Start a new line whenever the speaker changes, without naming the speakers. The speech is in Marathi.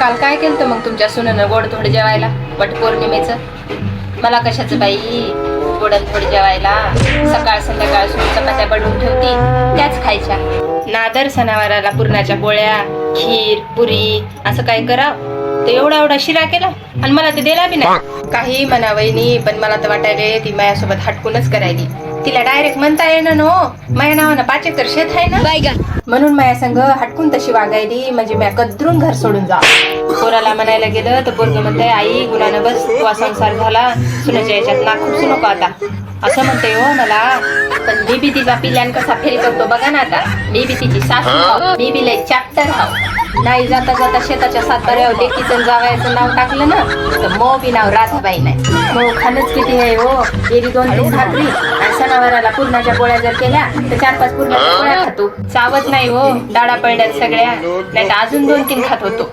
काल काय केलं मग तुमच्या सुनेनं गोड थोड जेवायला? वट पौर्णिमेचं? मला कशाचं बाई? गोडन थोड जेवायला. सकाळ संध्याकाळ सून चपात्या बनवून ठेवती. त्याच खायच्या. नादर सणावाराला पुरणाच्या पोळ्या खीर पुरी असं काय कराव. तर एवढा एवढा शिरा केला आणि मला ते दिला बी नाही. काही म्हणा वहिनी पण मला तर वाटायले ती माझ्यासोबत हटकूनच करायली. तिला डायरेक्ट म्हणता येणं नो माझ्या नावानं पाच एकर शेत आहे ना. म्हणून माझ्या संघ हटकून तशी वागायली म्हणजे म्या कदरून घर सोडून जा. पोराला म्हणायला गेलं तर पोरग म्हणते आई गुणानं बस तुझा संसार झाला. सुनाच्या याच्यात नाक खुपसू नको आता. असं म्हणते हो मला. पण मी बी तिचा पिल्यान कसा फेल करतो बघा ना आता. मी बी तिची सासू हाव. मी बी लय चॅप्टर हाव नाही जाता जाता शेताच्या सातबाऱ्यावर डेकीचं जावयाचं नाव टाकलं ना तर मो बी नाव राधाबाई नाही. मो खाणच किती आहे हो? गेली दोन तीन भाकरी. आणि सणावाराला पूर्णाच्या पोळ्या जर केल्या तर चार पाच पूर्णाच्या पोळ्या खातो. चावत नाही हो डाळा पडल्यात सगळ्या. नाही तर अजून दोन तीन खात होतो.